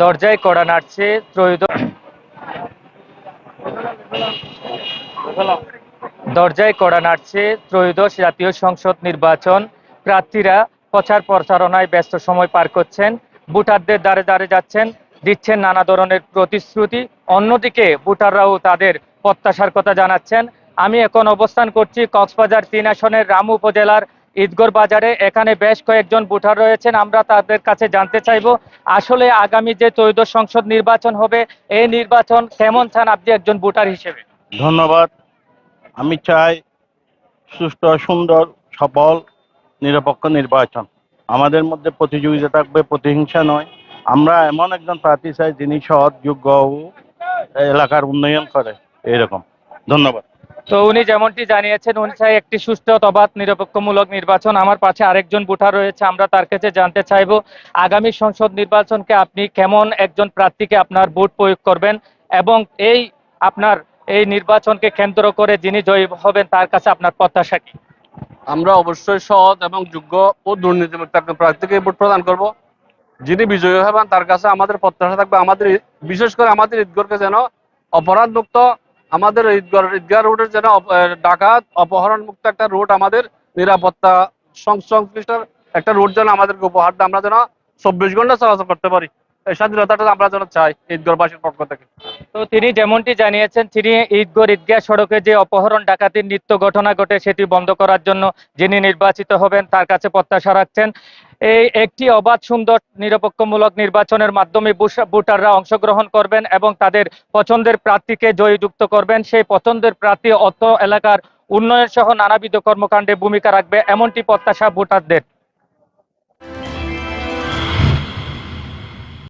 দরজায় কড়া নাড়ছে দরজায় কড়া নাড়ছে ত্রয়োদশ জাতীয় সংসদ নির্বাচন। প্রার্থীরা প্রচার প্রচারণায় ব্যস্ত সময় পার করছেন। ভোটারদের দ্বারে দ্বারে যাচ্ছেন, দিচ্ছেন নানা ধরনের প্রতিশ্রুতি। অন্যদিকে ভোটাররাও তাদের প্রত্যাশার কথা জানাচ্ছেন। আমি এখন অবস্থান করছি কক্সবাজার তিন আসনের রামু উপজেলার ঈদগড় বাজারে এখানে বেশ কয়েকজন ভোটার রয়েছেন। আমরা তাদের কাছে জানতে চাইব, আসলে আগামী যে ত্রয়োদশ সংসদ নির্বাচন হবে, এই নির্বাচন কেমন চান আপনি একজন ভোটার হিসেবে? ধন্যবাদ। আমি চাই সুস্থ সুন্দর সফল নিরপেক্ষ নির্বাচন। আমাদের মধ্যে প্রতিযোগিতা থাকবে, প্রতিহিংসা নয়। আমরা এমন একজন প্রার্থী চাই যিনি সৎ, যোগ্য এলাকার উন্নয়ন করে। এরকম ধন্যবাদ। তো উনি যেমনটি জানিয়েছেন, উনি চাই একটি সুষ্ঠু, তবাত, নিরপেক্ষমূলক নির্বাচন। আমার পাশে আরেকজন ভোটার রয়েছে, আমরা তার কাছে জানতে চাইব, আগামী সংসদ নির্বাচনকে আপনি কেমন একজন প্রার্থীকে আপনার ভোট প্রয়োগ করবেন এবং এই আপনার এই নির্বাচনকে কেন্দ্র করে যিনি জয়ী হবেন, তার কাছে আপনার প্রত্যাশা কি? আমরা অবশ্যই সৎ এবং যোগ্য ও দুর্নীতিমুক্ত একজন প্রার্থীকে ভোট প্রদান করব। যিনি বিজয়ী হবেন, তার কাছে আমাদের প্রত্যাশা থাকবে। আমাদের, বিশেষ করে আমাদের ঈদগড়কে যেন অপরাধ মুক্ত আমাদের ঈদগাহ রোডের যেন ডাকাত অপহরণ মুক্ত একটা রোড আমাদের নিরাপত্তা সংশ্লিষ্ট একটা রোড যেন আমাদেরকে উপহার আমরা যেন চব্বিশ ঘণ্টা চলাচল করতে পারি। এই স্বাধীনতাটা আমরা যেন চাই ঈদগড়বাসীর পক্ষ থেকে। তো তিনি যেমনটি জানিয়েছেন, তিনি ঈদগড় ঈদগাহ সড়কে যে অপহরণ, ডাকাতির নিত্য ঘটনা ঘটে সেটি বন্ধ করার জন্য যিনি নির্বাচিত হবেন তার কাছে প্রত্যাশা রাখছেন। এই একটি অবাধ, সুন্দর, নিরপেক্ষমূলক নির্বাচনের মাধ্যমে ভোটাররা অংশগ্রহণ করবেন এবং তাদের পছন্দের প্রার্থীকে জয়যুক্ত করবেন। সেই পছন্দের প্রার্থী অত এলাকার উন্নয়ন সহ নানাবিধ কর্মকাণ্ডে ভূমিকা রাখবে, এমনটি প্রত্যাশা ভোটারদের।